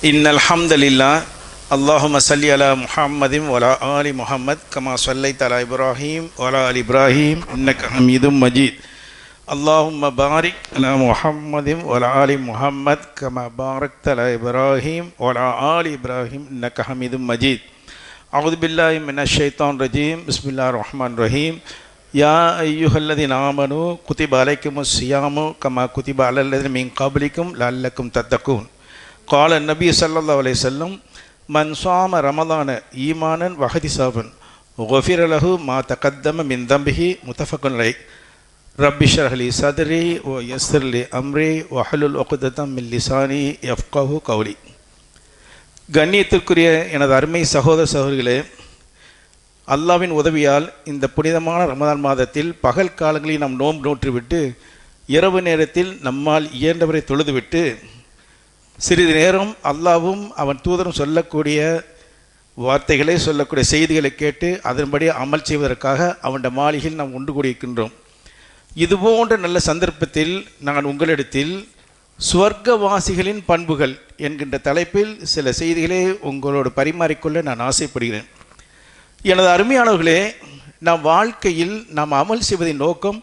إن الحمد لله. اللهم صل على محمد وعلى آل محمد كما صليت على إبراهيم وعلى آل إبراهيم. إنك حميد مجيد. اللهم بارك على محمد وعلى آل محمد كما باركت على إبراهيم وعلى آل إبراهيم. إنك حميد مجيد. أعوذ بالله من الشيطان الرجيم. بسم الله الرحمن الرحيم. يا أيها الذين آمنوا كتب عليكم الصيام كما كتب على الذين من قبلكم لعلكم تتقون. கால நபி சல்லா அலை செல்லம் மன் சாம ரமதான ஈமானன் வகதி சாபன் ஒஃபிர் மா தகத்தம மின் தம்பிஹி முத்தஃபகுன் ரப்பி ரப்பிஷர்ஹலி சதரி ஓ யஸ்ர்லி அம்ரி வஹலுல் ஒகுதம் மின் லிசானி எஃப்கஹு கௌலி கண்ணியத்திற்குரிய எனது அருமை சகோதர சகோதரிகளே அல்லாவின் உதவியால் இந்த புனிதமான ரமதான் மாதத்தில் பகல் காலங்களில் நாம் நோம்பு நோற்றிவிட்டு இரவு நேரத்தில் நம்மால் இயன்றவரை தொழுதுவிட்டு சிறிது நேரம் அல்லாவும் அவன் தூதரும் சொல்லக்கூடிய வார்த்தைகளை சொல்லக்கூடிய செய்திகளை கேட்டு அதன்படி அமல் செய்வதற்காக அவனுடைய மாளிகையில் நாம் ஒன்று கூடியிருக்கின்றோம். இதுபோன்ற நல்ல சந்தர்ப்பத்தில் நான் உங்களிடத்தில் சுவர்க்கவாசிகளின் பண்புகள் என்கின்ற தலைப்பில் சில செய்திகளை உங்களோடு பரிமாறிக்கொள்ள நான் ஆசைப்படுகிறேன். எனது அருமையானவர்களே நம் வாழ்க்கையில் நாம் அமல் செய்வதின் நோக்கம்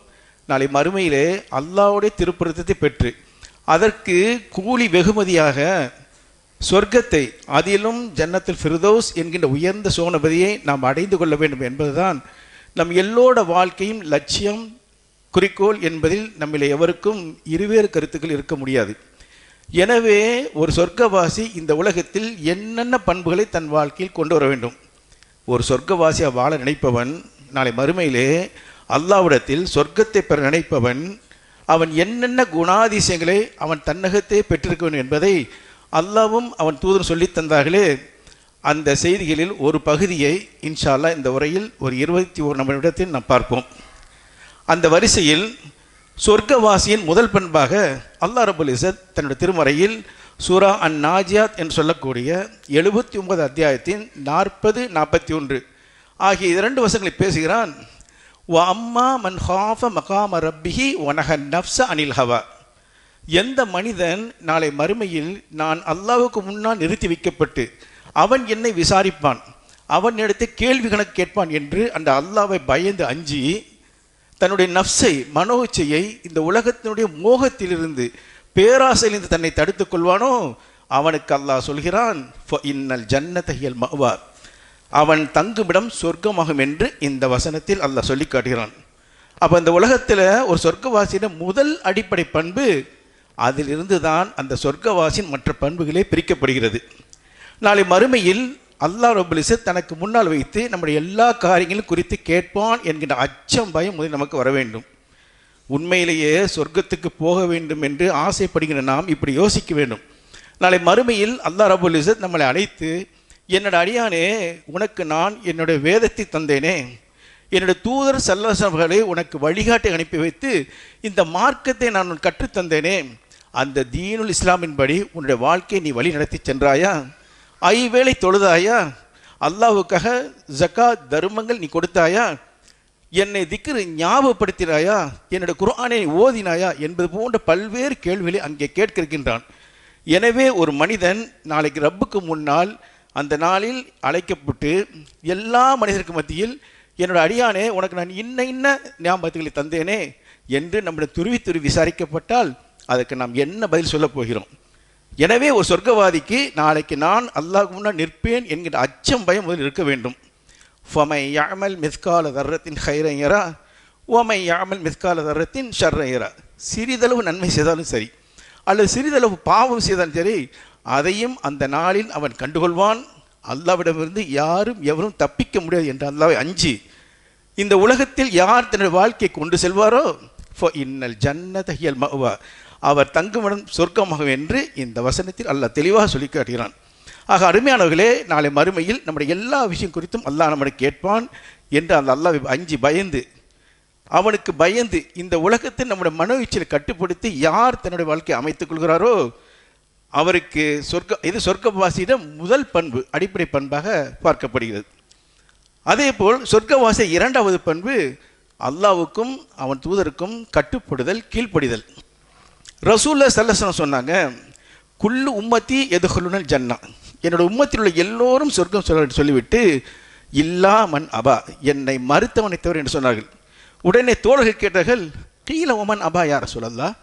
நாளை மறுமையிலே அல்லாவுடைய திருப்புறத்தை பெற்று அதற்கு கூலி வெகுமதியாக சொர்க்கத்தை அதிலும் ஜன்னத்தில் ஃபிர்தோஸ் என்கின்ற உயர்ந்த சோனபதியை நாம் அடைந்து கொள்ள வேண்டும் என்பதுதான் நம் எல்லோட வாழ்க்கையும் லட்சியம் குறிக்கோள் என்பதில் நம்மில் எவருக்கும் இருவேறு கருத்துக்கள் இருக்க முடியாது. எனவே ஒரு சொர்க்கவாசி இந்த உலகத்தில் என்னென்ன பண்புகளை தன் வாழ்க்கையில் கொண்டு வர வேண்டும்? ஒரு சொர்க்கவாசியாக வாழ நினைப்பவன் நாளை மறுமையிலே அல்லாவிடத்தில் சொர்க்கத்தை பெற நினைப்பவன் அவன் என்னென்ன குணாதிசயங்களை அவன் தன்னகத்தே பெற்றிருக்க வேண்டும் என்பதை அல்லாவும் அவன் தூதர் சொல்லித் தந்தார்களே. அந்த செய்திகளில் ஒரு பகுதியை இன்ஷால்லா இந்த உரையில் ஒரு இருபத்தி ஒரு நிமிடத்தில் நாம் பார்ப்போம். அந்த வரிசையில் சொர்க்கவாசியின் முதல் பண்பாக அல்லா ரபுல் இசத் தன்னுடைய திருமறையில் சூரா அன் நாஜியாத் என்று சொல்லக்கூடிய எழுபத்தி ஒன்பது அத்தியாயத்தின் நாற்பது நாற்பத்தி ஒன்று ஆகிய இரண்டு வசங்களை பேசுகிறான். வ அம்மா மன் ஹாஃப மகாம ரப்பிஹி ஒனக நப்ச அனில் ஹவா எந்த மனிதன் நாளை மறுமையில் நான் அல்லாவுக்கு முன்னால் நிறுத்தி வைக்கப்பட்டு அவன் என்னை விசாரிப்பான் அவன் எடுத்து கேள்வி கணக்கு கேட்பான் என்று அந்த அல்லாவை பயந்து அஞ்சி தன்னுடைய நப்சை மனோச்சையை இந்த உலகத்தினுடைய மோகத்திலிருந்து பேராசையிலிருந்து தன்னை தடுத்துக் கொள்வானோ? அவனுக்கு அல்லாஹ் சொல்கிறான் இன்னல் ஜன்னத்தையல் மவார் அவன் தங்குமிடம் சொர்க்கமாகும் என்று இந்த வசனத்தில் அல்லாஹ் சொல்லி காட்டுகிறான். அப்போ இந்த உலகத்தில் ஒரு சொர்க்கவாசியின் முதல் அடிப்படை பண்பு அதிலிருந்து தான் அந்த சொர்க்கவாசியின் மற்ற பண்புகளே பிரிக்கப்படுகிறது. நாளை மறுமையில் அல்லாஹ் ரபுலிசு தனக்கு முன்னால் வைத்து நம்முடைய எல்லா காரியங்களும் குறித்து கேட்பான் என்கின்ற அச்சம் பயம் முதல் நமக்கு வர வேண்டும். உண்மையிலேயே சொர்க்கத்துக்கு போக வேண்டும் என்று ஆசைப்படுகிற நாம் இப்படி யோசிக்க வேண்டும். நாளை மறுமையில் அல்லாஹ் ரபுல் இசத் நம்மளை அழைத்து என்னோட அடியானே உனக்கு நான் என்னுடைய வேதத்தை தந்தேனே. என்னுடைய தூதர் சல்லசவர்களை உனக்கு வழிகாட்டி அனுப்பி வைத்து இந்த மார்க்கத்தை நான் கற்றுத்தந்தேனே அந்த தீனுல் இஸ்லாமின்படி உன்னுடைய வாழ்க்கையை நீ வழி நடத்தி சென்றாயா? ஐவேளை தொழுதாயா? அல்லாவுக்காக ஜக்கா தர்மங்கள் நீ கொடுத்தாயா? என்னை திக்ரு ஞாபகப்படுத்தினாயா? என்னுடைய குர்ஆனை ஓதினாயா? என்பது போன்ற பல்வேறு கேள்விகளை அங்கே கேட்கிருக்கின்றான். எனவே ஒரு மனிதன் நாளைக்கு ரப்புக்கு முன்னால் அந்த நாளில் அழைக்கப்பட்டு எல்லா மனிதருக்கு மத்தியில் என்னோட அடியானே உனக்கு நான் இன்ன இன்ன ஞாபகத்துகளை தந்தேனே என்று நம்முடைய துருவி துருவி விசாரிக்கப்பட்டால் அதுக்கு நாம் என்ன பதில் சொல்லப் போகிறோம்? எனவே ஒரு சொர்க்கவாதிக்கு நாளைக்கு நான் அல்லாஹ் முன்னால் நிற்பேன் என்கிற அச்சம் பயம் முதல் இருக்க வேண்டும். ஃபமை யாமல் மிஸ்கால தர்றத்தின் ஹைரையரா ஓமை யாமல் மிஸ்கால தர்றத்தின் ஷர்ரையரா சிறிதளவு நன்மை செய்தாலும் சரி அல்லது சிறிதளவு பாவம் செய்தாலும் சரி அதையும் அந்த நாளில் அவன் கண்டுகொள்வான். அல்லாவிடமிருந்து யாரும் எவரும் தப்பிக்க முடியாது என்று அல்லாவை அஞ்சு இந்த உலகத்தில் யார் தன்னுடைய வாழ்க்கையை கொண்டு செல்வாரோ? ஃபோ இன்னல் ஜன்னதஹியல் மவா அவர் தங்குமிடம் சொர்க்கமாகும் என்று இந்த வசனத்தில் அல்லாஹ் தெளிவாக சொல்லி காட்டுகிறான். ஆக அருமையானவர்களே நாளை மறுமையில் நம்முடைய எல்லா விஷயம் குறித்தும் அல்லாஹ் நம்மளை கேட்பான் என்று அந்த அல்லாவை அஞ்சு பயந்து அவனுக்கு பயந்து இந்த உலகத்தை நம்முடைய மனோ கட்டுப்படுத்தி யார் தன்னுடைய வாழ்க்கையை அமைத்துக் கொள்கிறாரோ அவருக்கு சொர்க்க இது சொர்க்கவாசியிடம் முதல் பண்பு அடிப்படை பண்பாக பார்க்கப்படுகிறது. அதேபோல் சொர்க்கவாசி இரண்டாவது பண்பு அல்லாவுக்கும் அவன் தூதருக்கும் கட்டுப்படுதல் கீழ்ப்படிதல். ரசூல்ல சல்லசனம் சொன்னாங்க குள்ளு உம்மத்தி எதுகுலுனல் ஜன்னா. என்னோட உம்மத்தில் உள்ள எல்லோரும் சொர்க்கம் சொல்ல சொல்லிவிட்டு இல்லா மன் அபா. என்னை மறுத்தவனை தவிர என்று சொன்னார்கள். உடனே தோழர்கள் கேட்டார்கள் கீழ உமன் அபா யார் சொல்லல்லா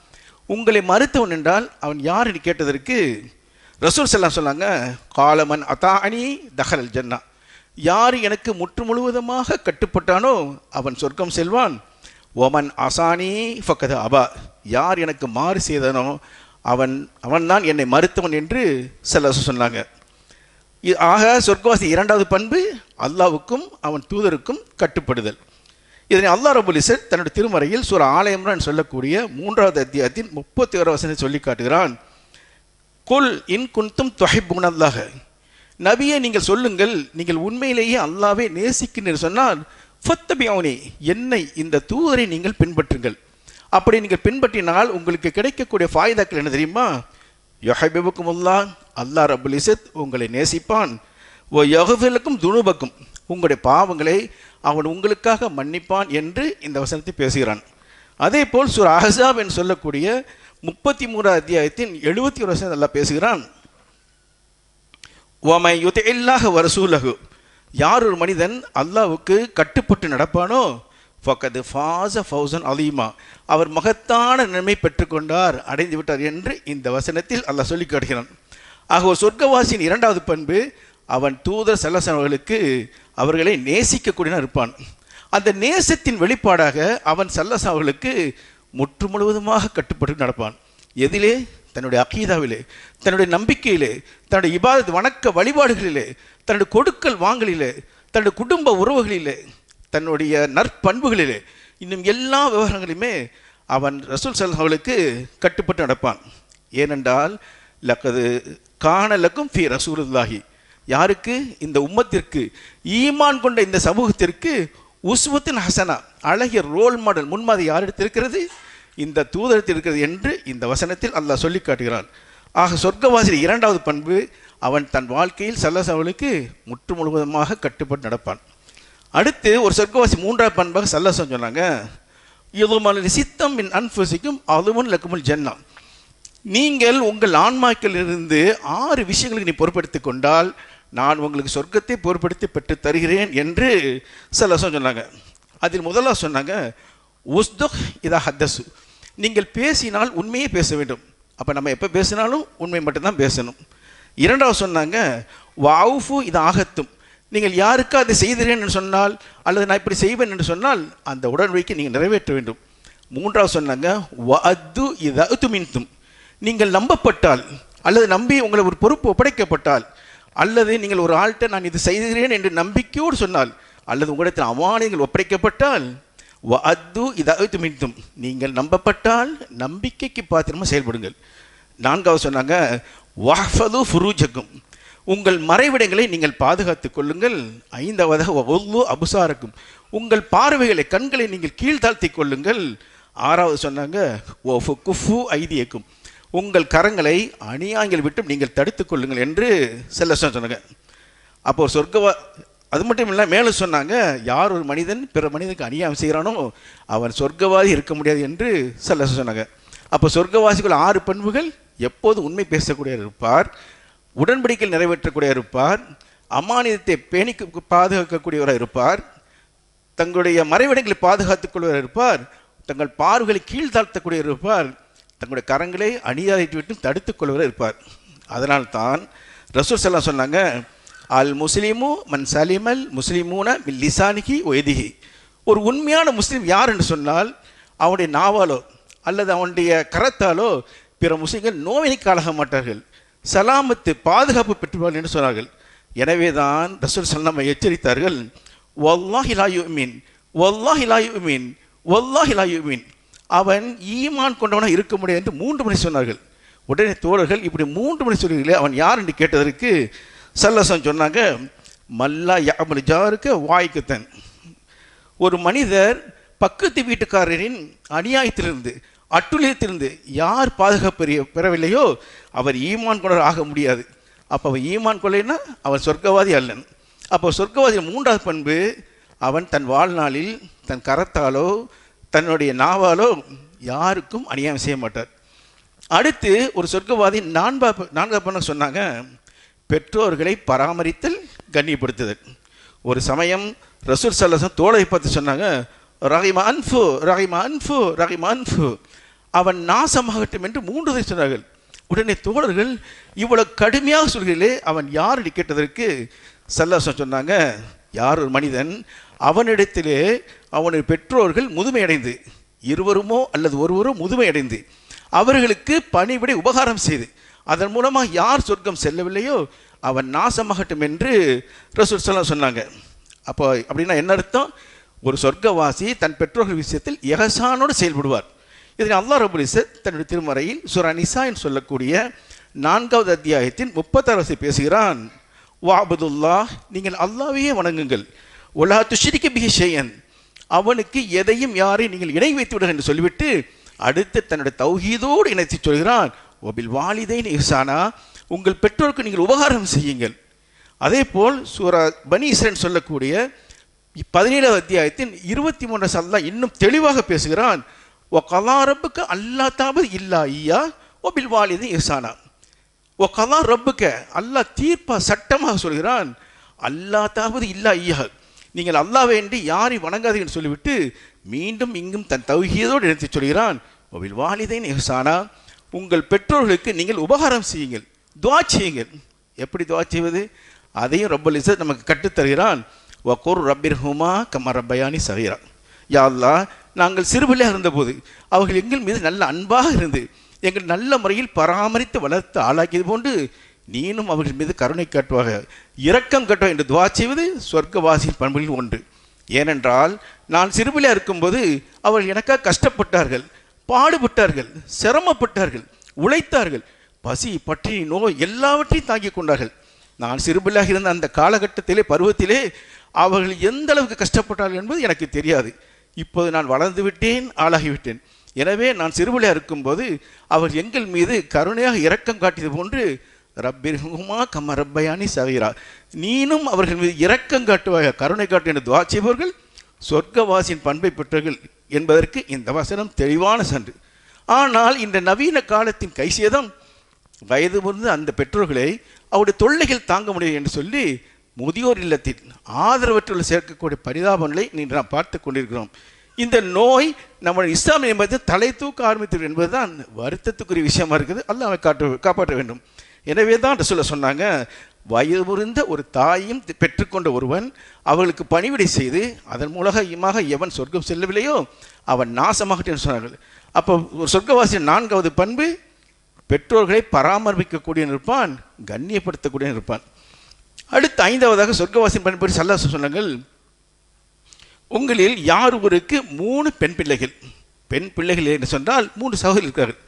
உங்களை மறுத்தவன் என்றால் அவன் யார் என்று கேட்டதற்கு ரசூல் செல்லாம் சொன்னாங்க காலமன் அதானி தஹல் ஜன்னா. யார் எனக்கு முற்று முழுவதுமாக கட்டுப்பட்டானோ அவன் சொர்க்கம் செல்வான். ஒமன் அசானி ஃபக்கத அபா. யார் எனக்கு மாறு செய்தனோ அவன் அவன்தான் என்னை மறுத்தவன் என்று செல்ல சொன்னாங்க. இ- ஆக சொர்க்கவாசி இரண்டாவது பண்பு அல்லாவுக்கும் அவன் தூதருக்கும் கட்டுப்படுதல். இதனை அல்லாஹ் ரபுல் இசத் தன்னுடைய திருமறையில் சூர ஆலயம்ரான் சொல்லக்கூடிய மூன்றாவது அத்தியாயத்தின் முப்பத்தி ஒரு வசனை சொல்லி காட்டுகிறான். குல் இன் குன்தும் தொஹிப்புனல்லாக நபியை நீங்கள் சொல்லுங்கள் நீங்கள் உண்மையிலேயே அல்லாவே நேசிக்கின்றீர்கள் சொன்னால் ஃபத்தபியவுனி என்னை இந்த தூதரை நீங்கள் பின்பற்றுங்கள். அப்படி நீங்கள் பின்பற்றினால் உங்களுக்கு கிடைக்கக்கூடிய ஃபாய்தாக்கள் என்ன தெரியுமா? யொஹபிபுக்கும் அல்லா அல்லாஹ் ரபுல் இசத் உங்களை நேசிப்பான். ஓ யகுஃபிலுக்கும் துணுபக்கும் உங்களுடைய பாவங்களை அவன் உங்களுக்காக மன்னிப்பான் என்று இந்த வசனத்தை பேசுகிறான். அதே போல் சுர் அஹசாப் என்று சொல்லக்கூடிய முப்பத்தி மூன்றாம் அத்தியாயத்தின் எழுபத்தி ஒரு வசனம் நல்லா பேசுகிறான். ஒமை யுத இல்லாக வரசூலகு யார் ஒரு மனிதன் அல்லாவுக்கு கட்டுப்பட்டு நடப்பானோ? ஃபக்கது ஃபாச ஃபௌசன் அலீமா அவர் மகத்தான நன்மை பெற்றுக்கொண்டார் அடைந்து விட்டார் என்று இந்த வசனத்தில் அல்லாஹ் சொல்லி காட்டுகிறான். ஆக ஒரு சொர்க்கவாசியின் இரண்டாவது பண்பு அவன் தூதர் சல்லசன் அவர்களுக்கு அவர்களை நேசிக்கக்கூடியவன் இருப்பான். அந்த நேசத்தின் வெளிப்பாடாக அவன் சல்லஸ் அவர்களுக்கு முற்று முழுவதுமாக கட்டுப்பட்டு நடப்பான். எதிலே தன்னுடைய அக்கீதாவிலே தன்னுடைய நம்பிக்கையிலே தன்னுடைய இபாதத் வணக்க வழிபாடுகளிலே தன்னுடைய கொடுக்கல் வாங்கலிலே தன்னுடைய குடும்ப உறவுகளிலே தன்னுடைய நற்பண்புகளிலே இன்னும் எல்லா விவகாரங்களையுமே அவன் ரசூல் சல்லா அவளுக்கு கட்டுப்பட்டு நடப்பான். ஏனென்றால் லக்கது காணலக்கும் ஃபி ரசூலுல்லாஹி. யாருக்கு? இந்த உம்மத்திற்கு. ஈமான் கொண்ட இந்த சமூகத்திற்கு உஸ்வத்தின் ஹசனா அழகிய ரோல் மாடல் முன்மாதிரி யாரிடத்தில் இருக்கிறது இந்த தூதரத்தில் இருக்கிறது என்று இந்த வசனத்தில் அல்லாஹ் சொல்லி காட்டுகிறான். ஆக சொர்க்கவாசி இரண்டாவது பண்பு அவன் தன் வாழ்க்கையில் சல்லஸ் அவளுக்கு முற்று முழுவதுமாக கட்டுப்பட்டு நடப்பான். அடுத்து ஒரு சொர்க்கவாசி மூன்றாவது பண்பாக சல்லசம் சொன்னாங்க இதுமல் சித்தம் மின் அன்புசிக்கும் அதுவும் லக்குமல் ஜன்னா. நீங்கள் உங்கள் ஆன்மாக்களிலிருந்து ஆறு விஷயங்களுக்கு நீ பொறுப்படுத்திக் கொண்டால் நான் உங்களுக்கு சொர்க்கத்தை பொருட்படுத்தி பெற்று தருகிறேன் என்று சில சொன்னாங்க. அதில் முதலாக சொன்னாங்க உஸ்துக் இதா ஹத்தசு. நீங்கள் பேசினால் உண்மையே பேச வேண்டும். அப்போ நம்ம எப்போ பேசினாலும் உண்மை மட்டும்தான் பேசணும். இரண்டாவது சொன்னாங்க வவுஃபு இது ஆகத்தும் நீங்கள் யாருக்கு அதை செய்கிறேன் என்று சொன்னால் அல்லது நான் இப்படி செய்வேன் என்று சொன்னால் அந்த உடன்படிக்கை நீங்கள் நிறைவேற்ற வேண்டும். மூன்றாவது சொன்னாங்க வஅத்து இதஅத்து மின்தும் நீங்கள் நம்பப்பட்டால் அல்லது நம்பி உங்களை ஒரு பொறுப்பு ஒப்படைக்கப்பட்டால் அல்லது நீங்கள் ஒரு ஆள்கிட்ட நான் இது செய்கிறேன் என்று நம்பிக்கையோடு சொன்னால் அல்லது உங்களிடத்தில் அமானியங்கள் ஒப்படைக்கப்பட்டால் அது இதாவது மீண்டும் நீங்கள் நம்பப்பட்டால் நம்பிக்கைக்கு பாத்திரமாக செயல்படுங்கள். நான்காவது சொன்னாங்க வஹ்ஃபது ஃபுரூஜக்கும். உங்கள் மறைவிடங்களை நீங்கள் பாதுகாத்துக் கொள்ளுங்கள். ஐந்தாவதாக ஒவ்வொரு அபுசாரக்கும். உங்கள் பார்வைகளை கண்களை நீங்கள் கீழ்த்தாழ்த்தி கொள்ளுங்கள். ஆறாவது சொன்னாங்க ஓ குஃபு ஐதியக்கும். உங்கள் கரங்களை அநியாயங்கள் விட்டு நீங்கள் தடுத்துக் கொள்ளுங்கள் என்று செல்ல சொன்னாங்க. அப்போ சொர்க்கவா அது மட்டும் இல்லை மேலும் சொன்னாங்க யார் ஒரு மனிதன் பிற மனிதனுக்கு அநியாயம் செய்கிறானோ அவன் சொர்க்கவாதி இருக்க முடியாது என்று செல்ல சொன்னாங்க. அப்போ சொர்க்கவாசிகள் ஆறு பண்புகள் எப்போது உண்மை பேசக்கூடிய இருப்பார் உடன்படிக்கையில் நிறைவேற்றக்கூடிய இருப்பார் அமானியத்தை பேணிக்கு பாதுகாக்கக்கூடியவராக இருப்பார் தங்களுடைய மறைவிடங்களை பாதுகாத்துக் கொள்வராக இருப்பார் தங்கள் பார்வைகளை கீழ்த்தாழ்த்தக்கூடிய இருப்பார் தங்களுடைய கரங்களை அநியாயத்தை விட்டு தடுத்துக் கொள்வதில் இருப்பார். அதனால்தான் ரசூல் செல்லா சொன்னாங்க அல் முஸ்லீமு மன் சலிமல் முஸ்லிமூன மில் லிசானிகி ஒய்திகி ஒரு உண்மையான முஸ்லீம் யார் என்று சொன்னால் அவனுடைய நாவாலோ அல்லது அவனுடைய கரத்தாலோ பிற முஸ்லீம்கள் நோவினைக்கு அழக மாட்டார்கள். சலாமத்து பாதுகாப்பு பெற்றுவார்கள் என்று சொன்னார்கள். எனவே தான் ரசூல் சல்லாம் எச்சரித்தார்கள் ஒல்லாஹிலாயு மீன் ஒல்லாஹிலாயு மீன் ஒல்லாஹிலாயு மீன் அவன் ஈமான் கொண்டவனாக இருக்க முடியாது என்று மூன்று முறை சொன்னார்கள். உடனே தோழர்கள் இப்படி மூன்று முறை சொல்கிறீர்களே அவன் யார் என்று கேட்டதற்கு சல்லசன் சொன்னாங்க மல்லா யாமல் ஜாருக்கு வாய்க்குத்தன். ஒரு மனிதர் பக்கத்து வீட்டுக்காரரின் அநியாயத்திலிருந்து அட்டுழியத்திலிருந்து யார் பாதுகாப்பு பெறவில்லையோ அவர் ஈமான் கொண்டவர் ஆக முடியாது. அப்போ அவன் ஈமான் கொள்ளைன்னா அவன் சொர்க்கவாதி அல்லன். அப்போ சொர்க்கவாதியின் மூன்றாவது பண்பு அவன் தன் வாழ்நாளில் தன் கரத்தாலோ தன்னுடைய நாவாலோ யாருக்கும் அநியாயம் செய்ய மாட்டார். அடுத்து ஒரு சொர்க்கவாதி நான்பா நான்கா பண்ண சொன்னாங்க பெற்றோர்களை பராமரித்தல் கண்ணியப்படுத்துதல். ஒரு சமயம் ரசூல் சல்லசம் தோழை பார்த்து சொன்னாங்க ரஹிமா அன்ஃபு ரஹிமா அன்ஃபு ரஹிமா அன்ஃபு. அவன் நாசமாகட்டும் என்று மூன்று தடவை சொன்னார்கள். உடனே தோழர்கள் இவ்வளவு கடுமையாக சொல்கிறீர்களே அவன் யார் கேட்டதற்கு சல்லாசம் சொன்னாங்க யார் ஒரு மனிதன் அவனிடத்திலே அவனுடைய பெற்றோர்கள் முதுமையடைந்து இருவருமோ அல்லது ஒருவரோ முதுமையடைந்து அவர்களுக்கு பணிவிடை உபகாரம் செய்து அதன் மூலமாக யார் சொர்க்கம் செல்லவில்லையோ அவன் நாசமாகட்டும் என்று ரசூல் ஸல்லல்லாஹு சொன்னாங்க. அப்போ அப்படின்னா என்ன அர்த்தம்? ஒரு சொர்க்கவாசி தன் பெற்றோர்கள் விஷயத்தில் எகசானோடு செயல்படுவார். இதனை அல்லாஹ் ரபுல் தன்னுடைய திருமறையில் சூரா நிசா என்று சொல்லக்கூடிய நான்காவது அத்தியாயத்தின் முப்பத்தாறு பேசுகிறான். வாபதுல்லா நீங்கள் அல்லாவையே வணங்குங்கள். ஒலா துஷிரிக்க பிஹி செய்யன் அவனுக்கு எதையும் யாரை நீங்கள் இணை வைத்து விடுங்கள் என்று சொல்லிவிட்டு அடுத்து தன்னுடைய தௌஹீதோடு இணைத்து சொல்கிறான் ஒபில் வாலிதைன் இஹ்சானா உங்கள் பெற்றோருக்கு நீங்கள் உபகாரம் செய்யுங்கள். அதே போல் சூரா பனீஸ்வரன் சொல்லக்கூடிய பதினேழாவது அத்தியாயத்தின் இருபத்தி மூன்று சல்லா இன்னும் தெளிவாக பேசுகிறான் ஓ கலா ரப்புக்கு அல்லா தாபது இல்லா ஐயா ஓ வாலிதை இஹ்சானா. ஓ கலா ரப்புக்க அல்லாஹ் தீர்ப்பா சட்டமாக சொல்கிறான் அல்லா தாவது இல்லா ஐயா நீங்கள் அல்லாஹ் வேண்டி யாரை வணங்காதீங்கன்னு சொல்லிவிட்டு மீண்டும் இங்கும் தன் தௌஹீதோடு எடுத்து சொல்கிறான் ஒவில் வாலிதைன் எஹசானா உங்கள் பெற்றோர்களுக்கு நீங்கள் உபகாரம் செய்யுங்கள் துவா செய்யுங்கள். எப்படி துவா செய்வது? அதையும் ரப்பல் இசத் நமக்கு கற்றுத்தருகிறான் வக்கூர் ரப்பிர் ஹுமா கம ரப்பயானி சகீரா. யா அல்லாஹ் நாங்கள் சிறுபிள்ளையாக இருந்தபோது அவர்கள் எங்கள் மீது நல்ல அன்பாக இருந்து எங்கள் நல்ல முறையில் பராமரித்து வளர்த்து ஆளாக்கியது போன்று நீனும் அவர்கள் மீது கருணை காட்டுவாக. இரக்கம் காட்டுவா என்று துவா செய்வது சொர்க்கவாசியின் பண்புகளில் ஒன்று. ஏனென்றால் நான் சிறுபிள்ளையாக இருக்கும்போது அவர்கள் எனக்காக கஷ்டப்பட்டார்கள் பாடுபட்டார்கள் சிரமப்பட்டார்கள் உழைத்தார்கள். பசி பற்றி நோய் எல்லாவற்றையும் தாங்கிக் கொண்டார்கள். நான் சிறுபிள்ளையாக இருந்த அந்த காலகட்டத்திலே பருவத்திலே அவர்கள் எந்த அளவுக்கு கஷ்டப்பட்டார்கள் என்பது எனக்கு தெரியாது. இப்போது நான் வளர்ந்து விட்டேன் ஆளாகிவிட்டேன் எனவே நான் சிறுபிள்ளையாக இருக்கும்போது அவர் எங்கள் மீது கருணையாக இரக்கம் காட்டியது போன்று ரப்பிர்ஹுமா கம்ம ரப்பயானி சவீரா நீனும் அவர்கள் மீது இரக்கம் காட்டுவாக கருணை காட்டு என்று துவா செய்பவர்கள் சொர்க்கவாசியின் பண்பை பெற்றவர்கள் என்பதற்கு இந்த வசனம் தெளிவான சன்று. ஆனால் இந்த நவீன காலத்தின் கைசேதம் வயது முதிர்ந்த அந்த பெற்றோர்களை அவருடைய தொல்லைகள் தாங்க முடியும் என்று சொல்லி முதியோர் இல்லத்தில் ஆதரவற்றுள்ள சேர்க்கக்கூடிய பரிதாப நிலை இன்று நாம் பார்த்து கொண்டிருக்கிறோம். இந்த நோய் நம்ம இஸ்லாமிய என்பது தலை தூக்க ஆரம்பித்து என்பதுதான் வருத்தத்துக்குரிய விஷயமா இருக்குது. அல்ல அவை காட்டு காப்பாற்ற வேண்டும். எனவே தான் சொல்ல சொன்னாங்க. வயது முறிந்த ஒரு தாயும் பெற்றுக்கொண்ட ஒருவன் அவர்களுக்கு பணிவிடை செய்து அதன் மூலமாக எவன் சொர்க்கம் செல்லவில்லையோ அவன் நாசமாகட்டும் சொன்னார்கள். அப்போ ஒரு சொர்க்கவாசியின் நான்காவது பண்பு பெற்றோர்களை பராமரிக்கக்கூடிய இருப்பான் கண்ணியப்படுத்தக்கூடிய இருப்பான். அடுத்து ஐந்தாவதாக சொர்க்கவாசியின் பண்பு சல்லா சொன்னாங்கள். உங்களில் யார் ஒருக்கு மூணு பெண் பிள்ளைகள் பெண் பிள்ளைகள் என்று சொன்னால் மூன்று சகோதரி இருக்கிறார்கள்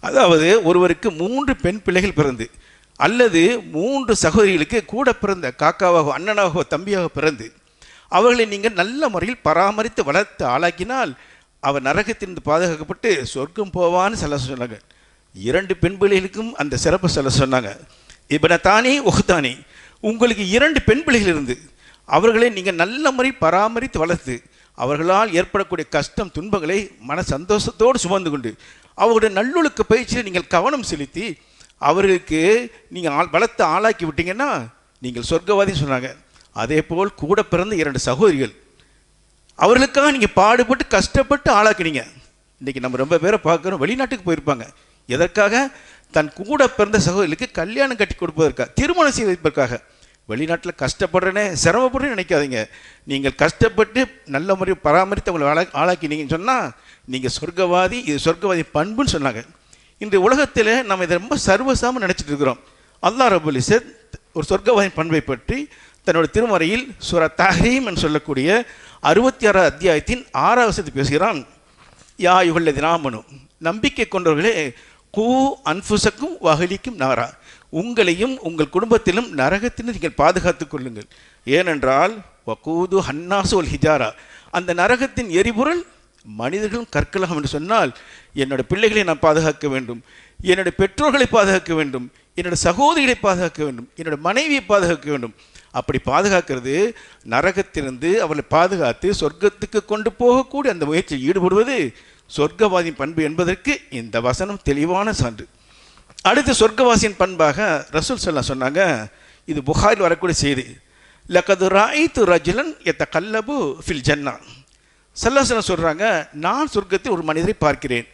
அதாவது ஒருவருக்கு மூன்று பெண் பிள்ளைகள் பிறந்து அல்லது மூன்று சகோதரிகளுக்கு கூட பிறந்த காக்காவாகவோ அண்ணனாகவோ தம்பியாக பிறந்து அவர்களை நீங்கள் நல்ல முறையில் பராமரித்து வளர்த்து ஆளாக்கினால் அவர் நரகத்திலிருந்து பாதுகாக்கப்பட்டு சொர்க்கம் போவான்னு சொல்ல சொன்னாங்க. இரண்டு பெண் பிள்ளைகளுக்கும் அந்த சிறப்பு சொல்ல சொன்னாங்க. இப்ப தானே ஒகுத்தானே உங்களுக்கு இரண்டு பெண் பிள்ளைகள் இருந்து அவர்களை நீங்கள் நல்ல முறை பராமரித்து வளர்த்து அவர்களால் ஏற்படக்கூடிய கஷ்டம் துன்பங்களை மன சந்தோஷத்தோடு சுமந்து கொண்டு அவருடைய நல்லொழுக்க பயிற்சியில் நீங்கள் கவனம் செலுத்தி அவர்களுக்கு நீங்கள் ஆள் வளர்த்து ஆளாக்கி விட்டீங்கன்னா நீங்கள் சொர்க்கவாதி சொன்னாங்க. அதே போல் கூட பிறந்த இரண்டு சகோதரிகள். அவர்களுக்காக நீங்கள் பாடுபட்டு கஷ்டப்பட்டு ஆளாக்குனீங்க. இன்றைக்கி நம்ம ரொம்ப பேரை பார்க்குறோம் வெளிநாட்டுக்கு போயிருப்பாங்க. எதற்காக? தன் கூட பிறந்த சகோதரிகளுக்கு கல்யாணம் கட்டி கொடுப்பதற்காக திருமணம் செய்து வைப்பதற்காக வெளிநாட்டில் கஷ்டப்படுறேனே சிரமப்படுறேன்னு நினைக்காதீங்க. நீங்கள் கஷ்டப்பட்டு நல்ல முறையில் பராமரித்து அவங்களை ஆளா ஆளாக்கினீங்கன்னு சொன்னால் நீங்கள் சொர்க்கவாதி இது சொர்க்கவாதி பண்புன்னு சொன்னாங்க. இன்று உலகத்தில் நம்ம இதை ரொம்ப சர்வசாம நினச்சிட்டு இருக்கிறோம். அல்லா ரபுல் இசத் ஒரு சொர்க்கவாதி பண்பை பற்றி தன்னோட திருமறையில் சுர தஹரீம் என்று சொல்லக்கூடிய அறுபத்தி ஆறாவது அத்தியாயத்தின் ஆறாவது பேசுகிறான். யா யுகல்ல தினாமனு நம்பிக்கை கொண்டவர்களே கூ அன்புசக்கும் வகலிக்கும் நாரா. உங்களையும் உங்கள் குடும்பத்திலும் நரகத்திலும் நீங்கள் பாதுகாத்துக் கொள்ளுங்கள். ஏனென்றால் வக்கூது ஹன்னாசு ஒல் ஹிஜாரா. அந்த நரகத்தின் எரிபொருள் மனிதர்களும் கற்கலாம் என்று சொன்னால் என்னோட பிள்ளைகளை நான் பாதுகாக்க வேண்டும் என்னுடைய பெற்றோர்களை பாதுகாக்க வேண்டும் என்னோட சகோதரிகளை பாதுகாக்க வேண்டும் என்னோட மனைவியை பாதுகாக்க வேண்டும். அப்படி பாதுகாக்கிறது நரகத்திலிருந்து அவளை பாதுகாத்து சொர்க்கத்துக்கு கொண்டு போகக்கூடிய அந்த முயற்சியில் ஈடுபடுவது சொர்க்கவாதியின் பண்பு என்பதற்கு இந்த வசனம் தெளிவான சான்று. அடுத்து சொர்க்கவாசியின் பண்பாக ரசூல் சொல்லா சொன்னாங்க இது புகாரில் வரக்கூடிய செய்தி. லக்கது ராய்த்து ரஜுலன் எத்த கல்லபு ஃபில் ஜன்னா. செல்லாசன சொல்கிறாங்க நான் சொர்க்கத்தில் ஒரு மனிதரை பார்க்கிறேன்.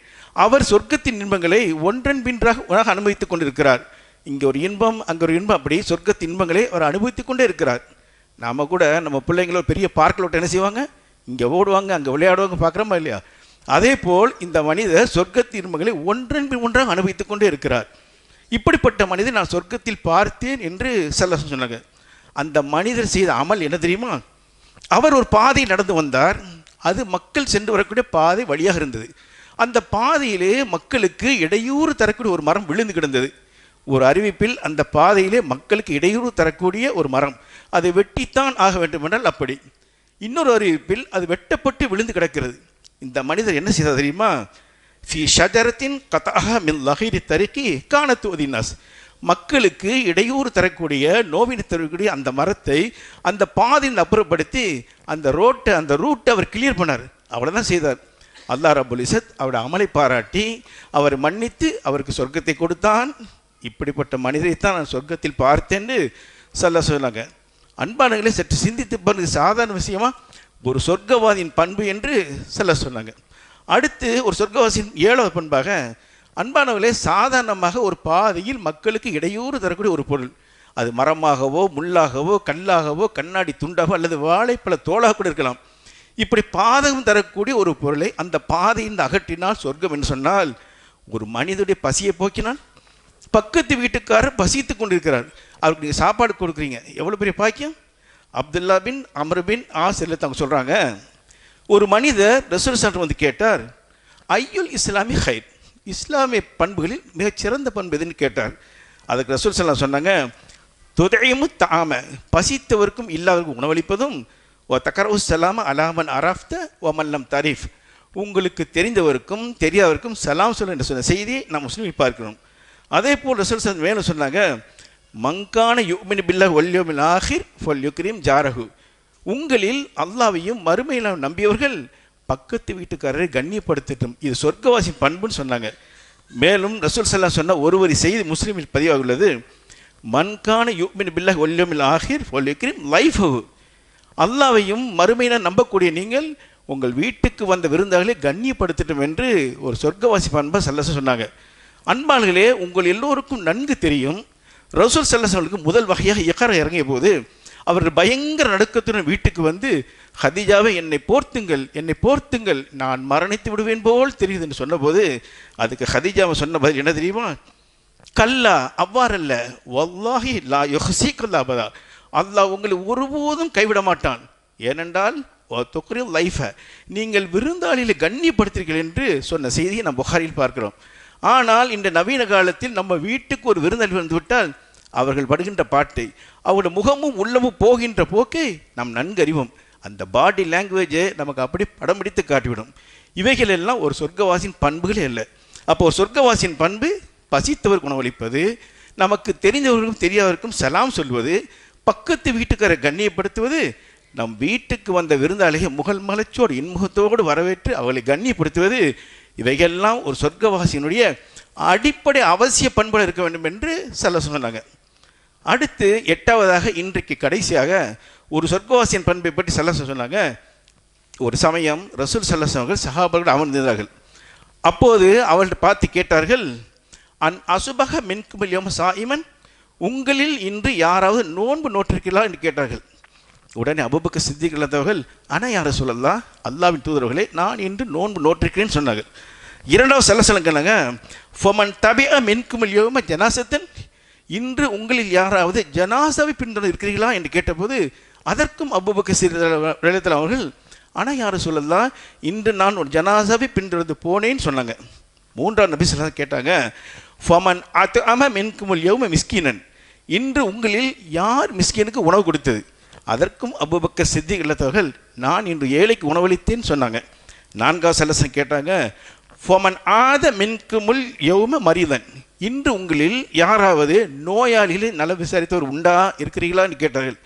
அவர் சொர்க்கத்தின் இன்பங்களை ஒன்றன் பின்றாக அனுபவித்துக் கொண்டிருக்கிறார். இங்கே ஒரு இன்பம் அங்கே ஒரு இன்பம். அப்படி சொர்க்கத்தின் இன்பங்களை அவர் அனுபவித்துக் கொண்டே இருக்கிறார். நாம் கூட நம்ம பிள்ளைங்கள ஒரு பெரிய பார்க்கில் விட்டு என்ன செய்வாங்க? இங்கே ஓடுவாங்க அங்கே விளையாடுவாங்க பார்க்குறோமா இல்லையா? அதே போல் இந்த மனிதர் சொர்க்கத்தின் இன்பங்களை ஒன்றன் பின் ஒன்றாக அனுபவித்துக் கொண்டே இருக்கிறார். இப்படிப்பட்ட மனிதர் நான் சொர்க்கத்தில் பார்த்தேன் என்று செல்ல சொன்னாங்க. அந்த மனிதர் செய்த அமல் என்ன தெரியுமா? அவர் ஒரு பாதை நடந்து வந்தார். அது மக்கள் சென்று வரக்கூடிய பாதை வழியாக இருந்தது. அந்த பாதையிலே மக்களுக்கு இடையூறு தரக்கூடிய ஒரு மரம் விழுந்து கிடந்தது. ஒரு அறிவிப்பில் அந்த பாதையிலே மக்களுக்கு இடையூறு தரக்கூடிய ஒரு மரம். அதை வெட்டித்தான் ஆக வேண்டுமென்றால் அப்படி. இன்னொரு அறிவிப்பில் அது வெட்டப்பட்டு விழுந்து கிடக்கிறது. இந்த மனிதர் என்ன செய்தார் தெரியுமா? ஃபி ஷஜரத்தின் கதாக மின் லஹீரி தருக்கி காணத்துவதினாஸ் மக்களுக்கு இடையூறு தரக்கூடிய நோவினை தரக்கூடிய அந்த மரத்தை அந்த பாதையில் அப்புறப்படுத்தி அந்த ரோட்டை அந்த ரூட்டை அவர் கிளியர் பண்ணார். அவ்வளோதான் செய்தார். அல்லா ரபுல் இசத் அவருடைய அமலை பாராட்டி அவர் மன்னித்து அவருக்கு சொர்க்கத்தை கொடுத்தான். இப்படிப்பட்ட மனிதரைத்தான் நான் சொர்க்கத்தில் பார்த்தேன்னு சொல்ல சொன்னாங்க. அன்பானங்களே சற்று சிந்தித்து பாருங்க சாதாரண விஷயமா ஒரு சொர்க்கவாதியின் பண்பு என்று சொல்ல சொன்னாங்க. அடுத்து ஒரு சொர்க்கவாசியின் ஏழாவது பண்பாக அன்பானவர்களே சாதாரணமாக ஒரு பாதையில் மக்களுக்கு இடையூறு தரக்கூடிய ஒரு பொருள். அது மரமாகவோ முள்ளாகவோ கல்லாகவோ கண்ணாடி துண்டாகவோ அல்லது வாழைப்பழ தோளாக கூட இருக்கலாம். இப்படி பாதகம் தரக்கூடிய ஒரு பொருளை அந்த பாதையின் அகற்றினால் சொர்க்கம் என்று சொன்னால் ஒரு மனிதனுடைய பசியை போக்கினால் பக்கத்து வீட்டுக்காரர் பசித்து கொண்டிருக்கிறார். அவருக்கு நீங்கள் சாப்பாடு கொடுக்குறீங்க. எவ்வளோ பெரிய பாக்கியம்? அப்துல்லா பின் அமர் பின் ஆ சொல்கிறாங்க ஒரு மனிதர் ரசூல் சென்டர் வந்து கேட்டார் ஐயுல் இஸ்லாமி ஹைர்? இஸ்லாமிய பண்புகளில் மிகச்சிறந்த பண்பு எதுன்னு கேட்டார் அதுக்கு ரசூல் சல்லாம் சொன்னாங்க துதையமு தாம பசித்தவருக்கும் இல்லாதவருக்கும் உணவளிப்பதும் ஓ தக்கரவு சலாம அலாமன் அராஃப்த ஓ மல்லம் தரீஃப். உங்களுக்கு தெரிந்தவருக்கும் தெரியாதவருக்கும் சலாம் சொல்ல என்று சொன்ன செய்தியை நாம் முஸ்லீமில் பார்க்கிறோம். அதே போல் ரசூல் சன் மேலும் சொன்னாங்க மங்கான யுமின் பில்லா ஒல்யோமில் ஆஹிர் ஃபொல் யுக்ரீம் ஜாரஹு. உங்களில் அல்லாவையும் மறுமையில் நம்பியவர்கள் பக்கத்து வீட்டுக்காரரை கண்ணியப்படுத்தட்டும். இது சொர்க்கவாசி பண்புன்னு சொன்னாங்க. மேலும் ரசூல் சல்லா சொன்ன ஒருவரி செய்தி முஸ்லீமில் பதிவாக உள்ளது மன்கான யூமின் பில்லா ஒல்யோமில் ஆஹிர் ஃபொல் லைஃப் லைஃப் அல்லாவையும் மறுமையின நம்பக்கூடிய நீங்கள் உங்கள் வீட்டுக்கு வந்த விருந்தாளர்களை கண்ணியப்படுத்தட்டும் என்று ஒரு சொர்க்கவாசி பண்பை சல்லச சொன்னாங்க. அன்பாளர்களே உங்கள் எல்லோருக்கும் நன்கு தெரியும். ரசூல் சல்லசங்களுக்கு முதல் வகையாக இக்கர இறங்கிய போது அவர் பயங்கர நடுக்கத்துடன் வீட்டுக்கு வந்து ஹதிஜாவை என்னை போர்த்துங்கள் என்னை போர்த்துங்கள் நான் மரணித்து விடுவேன் போல் தெரியுது என்று சொன்னபோது அதுக்கு ஹதிஜாவை சொன்ன பதில் என்ன தெரியுமா? கல்லா அவ்வாறல்ல. வல்லாஹி லா யொஹசி கல்லாபதா அல்லாஹ் உங்களை ஒருபோதும் கைவிட மாட்டான் ஏனென்றால் தொக்குரில் லைஃபை. நீங்கள் விருந்தாளியில் கண்ணியப்படுத்துகிறீர்கள் என்று சொன்ன செய்தியை நாம் புகாரில் பார்க்கிறோம். ஆனால் இந்த நவீன காலத்தில் நம்ம வீட்டுக்கு ஒரு விருந்தாளி வந்துவிட்டால் அவர்கள் படுகின்ற பாட்டை அவருடைய முகமும் உள்ளமும் போகின்ற போக்கை நாம் நன்கறிவோம். அந்த பாடி லாங்குவேஜை நமக்கு அப்படி படம் பிடித்து காட்டிவிடும். இவைகள் எல்லாம் ஒரு சொர்க்கவாசியின் பண்புகளே இல்லை அப்போ ஒரு சொர்க்கவாசியின் பண்பு பசித்தவர் உணவளிப்பது நமக்கு தெரிந்தவர்களுக்கும் தெரியாதவருக்கும் சலாம் சொல்வது பக்கத்து வீட்டுக்காரை கண்ணியப்படுத்துவது நம் வீட்டுக்கு வந்த விருந்தாளியை முகல் மலச்சோடு இன்முகத்தோடு வரவேற்று அவளை கண்ணியப்படுத்துவது இவைகள்லாம் ஒரு சொர்க்கவாசியினுடைய அடிப்படை அவசிய பண்புகள் இருக்க வேண்டும் என்று சொல்ல சொன்னாங்க. அடுத்து எட்டாவதாக இன்றைக்கு கடைசியாக ஒரு சொர்க்கவாசியின் பண்பை பற்றி சொல்ல சொன்னாங்க. ஒரு சமயம் ரசூல் சல்லஸ் அவர்கள் சஹாபர்கள் அமர்ந்திருந்தார்கள். அப்போது அவள்கிட்ட பார்த்து கேட்டார்கள் அன் அசுபக மின்குமில்யோம சாயிமன்? உங்களில் இன்று யாராவது நோன்பு நோற்றிருக்கிறா என்று கேட்டார்கள். உடனே அபுபக்க சித்திகளத்தவர்கள் ஆனால் யாரை சொல்லல்லா அல்லாவின் தூதரவர்களே நான் இன்று நோன்பு நோற்றிருக்கிறேன்னு சொன்னார்கள். இரண்டாவது செல்ல சொல்லுங்க ஃபொமன் தபிய மின்குமில்யோம ஜனாசத்தன் இன்று உங்களில் யாராவது ஜனாசாவை பின்தொடர் இருக்கிறீர்களா? என்று கேட்டபோது அதற்கும் அபுபக்க சிறிதத்தில் அவர்கள் ஆனால் யாரும் சொல்லலாம் இன்று நான் ஒரு ஜனாசாவை பின்தொடர்ந்து போனேன்னு சொன்னாங்க. மூன்றாம் நபி சொல்ல கேட்டாங்க ஃபமன் அத்து அம மின்குமுல் யௌம மிஸ்கீனன். இன்று உங்களில் யார் மிஸ்கீனுக்கு உணவு கொடுத்தது? அதற்கும் அபுபக்க சித்தி இல்லத்தவர்கள் நான் இன்று ஏழைக்கு உணவளித்தேன்னு சொன்னாங்க. நான்காவது சலசம் கேட்டாங்க ஃபொமன் ஆத மின்குமுல் யௌம மரிதன். இன்று உங்களில் யாராவது நோயாளிகளை நல விசாரித்தவர் உண்டா இருக்கிறீர்களான்னு கேட்டார்கள்.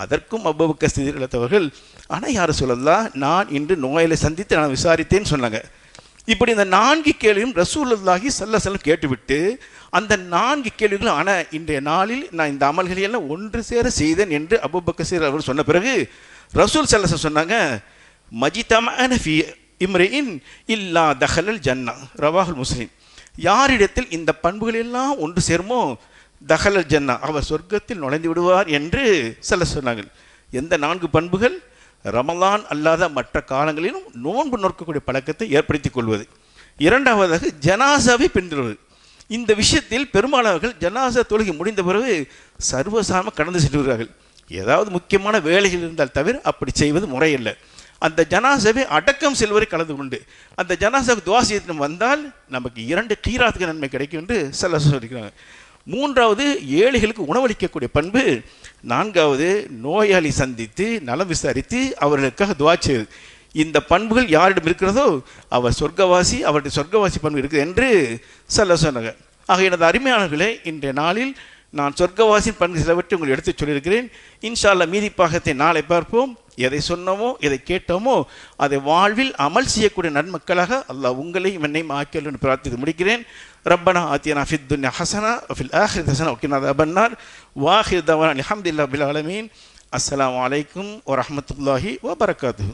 அதற்கும் அபுபக்க ஸ்திதி இழத்தவர்கள் ஆனால் யார் சொல்லலாம் நான் இன்று நோயாளி சந்தித்து நான் விசாரித்தேன்னு சொன்னாங்க. இப்படி இந்த நான்கு கேள்வியும் ரசூலுல்லாஹி செல்ல கேட்டுவிட்டு அந்த நான்கு கேள்விகளும் ஆனால் இன்றைய நாளில் நான் இந்த அமல்களை எல்லாம் ஒன்று சேர செய்தேன் என்று அபுபக்கசீர் அவர் சொன்ன பிறகு ரசூல் செல்ல சொன்னாங்க மஜிதமான ஃபி இம்ரின் இல்லா தஹலல் ஜன்னா. ரவாஹுல் முஸ்லீம். யாரிடத்தில் இந்த பண்புகள் எல்லாம் ஒன்று சேருமோ தஹலல் ஜன்னா அவர் சொர்க்கத்தில் நுழைந்து விடுவார் என்று சில சொன்னார்கள். எந்த நான்கு பண்புகள்? ரமலான் அல்லாத மற்ற காலங்களிலும் நோன்பு நோக்கக்கூடிய பழக்கத்தை ஏற்படுத்திக் கொள்வது. இரண்டாவதாக ஜனாசாவை பின்தொடர்வது. இந்த விஷயத்தில் பெரும்பாலானவர்கள் ஜனாசா தொழுகை முடிந்த பிறகு சர்வசாம கடந்து செல்கிறார்கள் ஏதாவது முக்கியமான வேலைகள் இருந்தால் தவிர அப்படி செய்வது முறையில்லை. அந்த ஜனாசாவை அடக்கம் செல்வரை கலந்து கொண்டு அந்த ஜனாசாவுக்கு துவாசியத்தினம் வந்தால் நமக்கு இரண்டு கீராத்துக்கு நன்மை கிடைக்கும் என்று சில சொல்லிக்கிறாங்க மூன்றாவது ஏழைகளுக்கு உணவளிக்கக்கூடிய பண்பு நான்காவது நோயாளி சந்தித்து நலம் விசாரித்து அவர்களுக்காக துவா செய்வது. இந்த பண்புகள் யாரிடம் இருக்கிறதோ அவர் சொர்க்கவாசி அவருடைய சொர்க்கவாசி பண்பு இருக்குது என்று சொல்ல சொன்னாங்க. ஆக எனது அருமையாளர்களே இன்றைய நாளில் நான் சொர்க்கவாசின் பண்பு சிலவற்றை உங்களுக்கு எடுத்துச் சொல்லியிருக்கிறேன். இன்ஷால்லா மீதி பாகத்தை நாளை பார்ப்போம். எதை சொன்னோமோ எதை கேட்டோமோ அதை வாழ்வில் அமல் செய்யக்கூடிய நன்மக்களாக அல்லாஹ் உங்களையும் என்னையும் ஆக்கியல் என்று பிரார்த்தித்து முடிக்கிறேன். ரப்பனா ஆத்தியனா ஃபித் துன்யா ஹசனா ஃபில் ஆஹிர் ஹசனா ஒக்கினா அபன்னார் வாஹிர் தவான் அலமதுல்லா பில் அலமீன் அஸ்லாம் அலைக்கும் வரமத்துல்லாஹி வபரகாத்து